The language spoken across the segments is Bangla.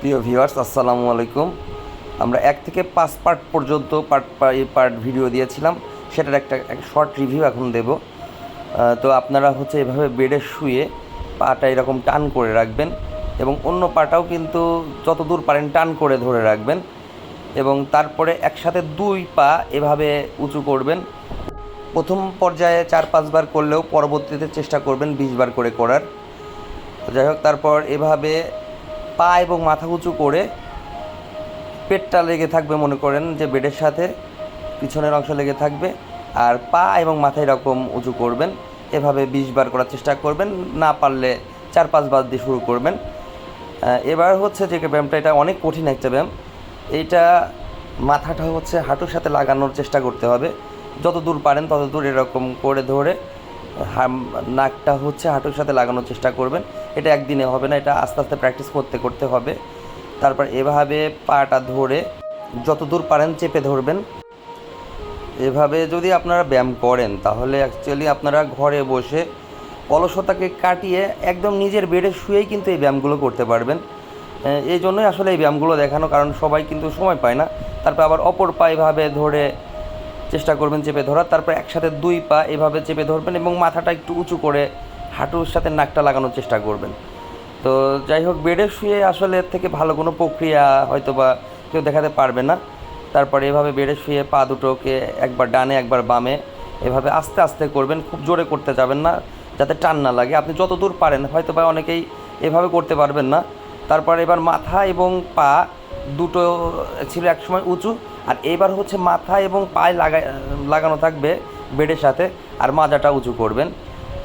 প্রিয় ভিউয়ার্স, আসসালামু আলাইকুম। আমরা এক থেকে পাঁচ পার্ট পর্যন্ত পার্ট পার্ট ভিডিও দিয়েছিলাম। সেটার একটা শর্ট রিভিউ এখন দেব। তো আপনারা হচ্ছে এভাবে বেডে শুয়ে পাটা এরকম টান করে রাখবেন এবং অন্য পাটাও কিন্তু যত দূর পারেন টান করে ধরে রাখবেন এবং তারপরে একসাথে দুই পা এভাবে উঁচু করবেন। প্রথম পর্যায়ে চার পাঁচবার করলেও পরবর্তীতে চেষ্টা করবেন বিশ বার করে করার। যাই হোক, তারপর এভাবে পা এবং মাথা উঁচু করে পেটটা লেগে থাকবে মনে করেন যে বেডের সাথে, পিছনের অংশ লেগে থাকবে। আর পা এবং মাথা এরকম উঁচু করবেন, এভাবে বিশ বার করার চেষ্টা করবেন, না পারলে চার পাঁচ বার দিয়ে শুরু করবেন। এবার হচ্ছে যে ব্যায়ামটা, এটা অনেক কঠিন একটা ব্যায়াম। এইটা মাথাটা হচ্ছে হাঁটুর সাথে লাগানোর চেষ্টা করতে হবে। যত দূর পারেন তত দূর এরকম করে ধরে নাকটা হচ্ছে হাঁটুর সাথে লাগানোর চেষ্টা করবেন। এটা একদিনে হবে না, এটা আস্তে আস্তে প্র্যাকটিস করতে করতে হবে। তারপর এভাবে পাটা ধরে যত দূর পারেন চেপে ধরবেন। এভাবে যদি আপনারা ব্যায়াম করেন, তাহলে অ্যাকচুয়ালি আপনারা ঘরে বসে অলসতাকে কাটিয়ে একদম নিজের বেডে শুয়েই কিন্তু এই ব্যায়ামগুলো করতে পারবেন। এই জন্যই আসলে এই ব্যায়ামগুলো দেখানো, কারণ সবাই কিন্তু সময় পায় না। তারপর আবার অপর পা এভাবে ধরে চেষ্টা করবেন চেপে ধরার। তারপর একসাথে দুই পা এভাবে চেপে ধরবেন এবং মাথাটা একটু উঁচু করে হাঁটুর সাথে নাকটা লাগানোর চেষ্টা করবেন। তো যাই হোক, বেডে শুয়ে আসলে এর থেকে ভালো কোনো প্রক্রিয়া হয়তো বা কেউ দেখাতে পারবে না। তারপরে এভাবে বেডে শুয়ে পা দুটোকে একবার ডানে, একবার বামে এভাবে আস্তে আস্তে করবেন, খুব জোরে করতে যাবেন না, যাতে টান না লাগে। আপনি যত দূর পারেন হয়তো বা অনেকেই এভাবে করতে পারবেন না। তারপর এবার মাথা এবং পা দুটো ছিল একসময় উঁচু, আর এবার হচ্ছে মাথা এবং পায়ে লাগা, লাগানো থাকবে বেডের সাথে, আর মাজাটা উঁচু করবেন।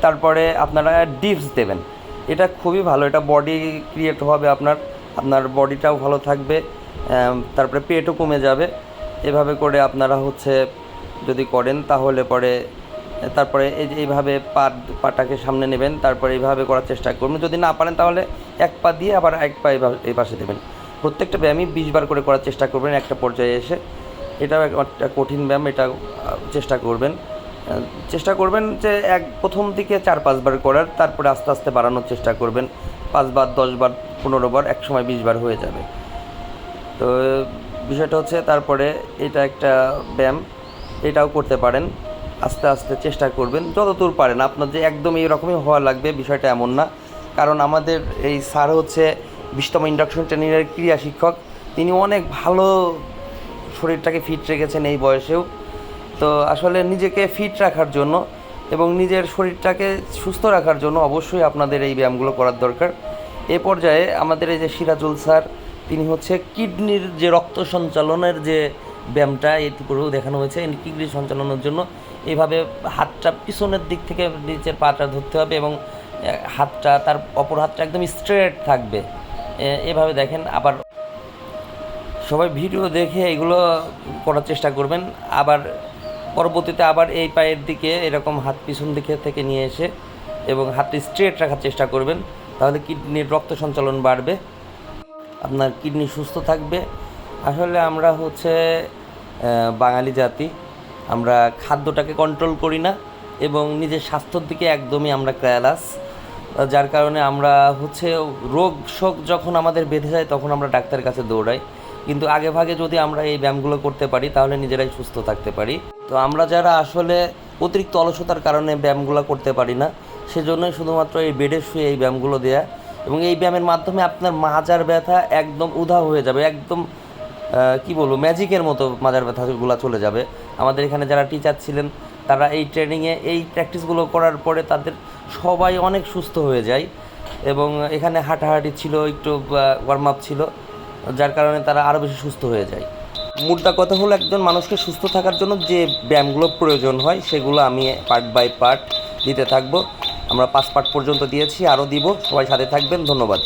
তারপরে আপনারা ডিপস দেবেন। এটা খুবই ভালো, এটা বডি ক্রিয়েট হবে আপনার আপনার বডিটাও ভালো থাকবে তারপরে পেটও কমে যাবে। এভাবে করে আপনারা হচ্ছে যদি করেন তাহলে পরে, তারপরে এই যে এইভাবে পা পাটাকে সামনে নেবেন, তারপরে এইভাবে করার চেষ্টা করবেন। যদি না পারেন তাহলে এক পা দিয়ে আবার এক পা এই পাশে দেবেন। প্রত্যেকটা ব্যায়ামই বিশ বার করে করার চেষ্টা করবেন একটা পর্যায়ে এসে। এটাও একটা কঠিন ব্যায়াম এটা চেষ্টা করবেন। চেষ্টা করবেন যে এক প্রথম দিকে চার পাঁচবার করার, তারপরে আস্তে আস্তে বাড়ানোর চেষ্টা করবেন। পাঁচবার, দশবার পনেরো বার এক সময় বিশ বার হয়ে যাবে। তো বিষয়টা হচ্ছে তারপরে এটা একটা ব্যায়াম, এটাও করতে পারেন। আস্তে আস্তে চেষ্টা করবেন, যতদূর পারেন। আপনার যে একদম এইরকমই হওয়া লাগবে, বিষয়টা এমন না। কারণ আমাদের এই স্যার হচ্ছে বিশতম ইন্ডাকশন ট্রেনিংয়ের ক্রিয়া শিক্ষক। তিনি অনেক ভালো শরীরটাকে ফিট রেখেছেন এই বয়সেও। তো আসলে নিজেকে ফিট রাখার জন্য এবং নিজের শরীরটাকে সুস্থ রাখার জন্য অবশ্যই আপনাদের এই ব্যায়ামগুলো করার দরকার। এ পর্যায়ে আমাদের এই যে সিরাজুল স্যার, তিনি হচ্ছে কিডনির যে রক্ত সঞ্চালনের যে ব্যায়ামটা এটি করেও দেখানো হয়েছে কিডনি সঞ্চালনের জন্য। এইভাবে হাতটা পিছনের দিক থেকে নিচের পাটা ধরতে হবে এবং হাতটা, তার অপর হাতটা একদম স্ট্রেট থাকবে। এভাবে দেখেন, আবার সবাই ভিডিও দেখে এগুলো করার চেষ্টা করবেন। আবার পরবর্তীতে আবার এই পায়ের দিকে এরকম হাত পিছন দিকে থেকে নিয়ে এসে এবং হাতটি স্ট্রেট রাখার চেষ্টা করবেন, তাহলে কিডনির রক্ত সঞ্চালন বাড়বে, আপনার কিডনি সুস্থ থাকবে। আসলে আমরা হচ্ছে বাঙালি জাতি, আমরা খাদ্যটাকে কন্ট্রোল করি না এবং নিজের স্বাস্থ্যর দিকে একদমই আমরা কেয়ালাস যার কারণে আমরা হচ্ছে রোগ শোক যখন আমাদের বেঁধে যায় তখন আমরা ডাক্তারের কাছে দৌড়াই। কিন্তু আগে ভাগে যদি আমরা এই ব্যায়ামগুলো করতে পারি, তাহলে নিজেরাই সুস্থ থাকতে পারি। তো আমরা যারা আসলে অতিরিক্ত অলসতার কারণে ব্যায়ামগুলো করতে পারি না, সেজন্যই শুধুমাত্র এই বেডে শুয়ে এই ব্যায়ামগুলো দেয়া এবং এই ব্যায়ামের মাধ্যমে আপনার মাজার ব্যথা একদম উধাও হয়ে যাবে, একদম কি বলব, ম্যাজিকের মতো মাজার ব্যথাগুলো চলে যাবে। আমাদের এখানে যারা টিচার ছিলেন, তারা এই ট্রেনিংয়ে এই প্র্যাকটিসগুলো করার পরে তাদের সবাই অনেক সুস্থ হয়ে যায় এবং এখানে হাঁটাহাঁটি ছিল, একটু ওয়ার্ম আপ ছিল। যার কারণে তারা আরও বেশি সুস্থ হয়ে যায়। মোদ্দা কথা হলো একজন মানুষকে সুস্থ থাকার জন্য যে ব্যায়ামগুলো প্রয়োজন হয়, সেগুলো আমি পার্ট বাই পার্ট দিতে থাকব। আমরা পাঁচ পার্ট পর্যন্ত দিয়েছি আরও দিব। সবাই সাথে থাকবেন, ধন্যবাদ।